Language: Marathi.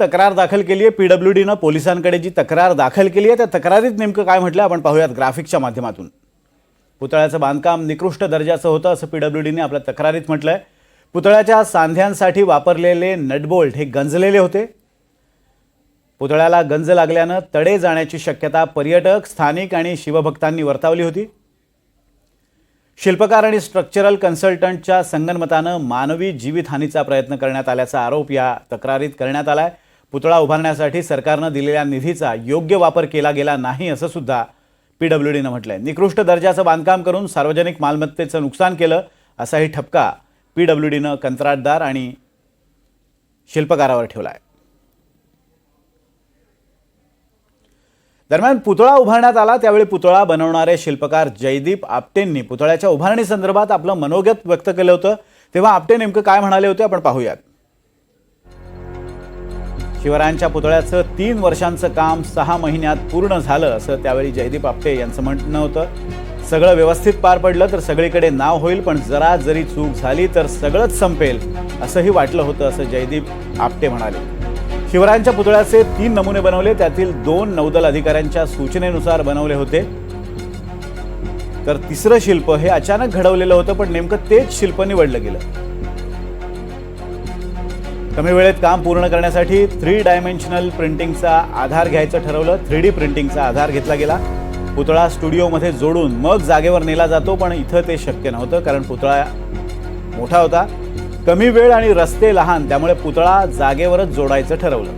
तक्रार दाखल केली आहे पीडब्ल्यूडीनं पोलिसांकडे जी तक्रार दाखल केली आहे त्या तक्रारीत नेमकं काय म्हटलं आपण पाहूयात ग्राफिकच्या माध्यमातून. पुतळ्याचं बांधकाम निकृष्ट दर्जाचं होतं असं पीडब्ल्यूडीने आपल्या तक्रारीत म्हटलंय. पुतळ्याच्या सांध्यांसाठी वापरलेले नटबोल्ट हे गंजलेले होते. पुतळ्याला गंज लागल्यानं तडे जाण्याची शक्यता पर्यटक स्थानिक आणि शिवभक्तांनी वर्तवली होती. शिल्पकार आणि स्ट्रक्चरल कन्सल्टंटच्या संगनमतानं मानवी जीवितहानीचा प्रयत्न करण्यात आल्याचा आरोप या तक्रारीत करण्यात आलाय. पुतळा उभारण्यासाठी सरकारनं दिलेल्या निधीचा योग्य वापर केला गेला नाही असं सुद्धा म्हटलं म्हटलंय. निकृष्ट दर्जाचं बांधकाम करून सार्वजनिक मालमत्तेचं नुकसान केलं असाही ठपका पीडब्ल्यूडीनं कंत्राटदार आणि शिल्पकारावर ठेवला आहे दरम्यान पुतळा उभारण्यात आला त्यावेळी पुतळा बनवणारे शिल्पकार जयदीप आपटेंनी पुतळ्याच्या उभारणी संदर्भात आपलं मनोगत व्यक्त केलं होतं. तेव्हा आपटे नेमकं काय म्हणाले होते आपण पाहूयात. शिवरायांच्या पुतळ्याचं तीन वर्षांचं काम सहा महिन्यात पूर्ण झालं असं त्यावेळी जयदीप आपटे यांचं म्हणणं होतं. सगळं व्यवस्थित पार पडलं तर सगळीकडे नाव होईल पण जरा जरी चूक झाली तर सगळंच संपेल असंही वाटलं होतं असं जयदीप आपटे म्हणाले. शिवरायांच्या पुतळ्याचे तीन नमुने बनवले त्यातील दोन नौदल अधिकाऱ्यांच्या सूचनेनुसार बनवले होते. तर तिसरं शिल्प हे अचानक घडवलेलं होतं पण नेमकं तेच शिल्प निवडलं गेलं. कमी वेळेत काम पूर्ण करण्यासाठी थ्री डायमेन्शनल प्रिंटिंगचा आधार घ्यायचं ठरवलं. थ्री डी प्रिंटिंगचा आधार घेतला गेला. पुतळा स्टुडिओमध्ये जोडून मग जागेवर नेला जातो पण इथं ते शक्य नव्हतं कारण पुतळा मोठा होता. कमी वेळ आणि रस्ते लहान त्यामुळे पुतळा जागेवरच जोडायचं ठरवलं.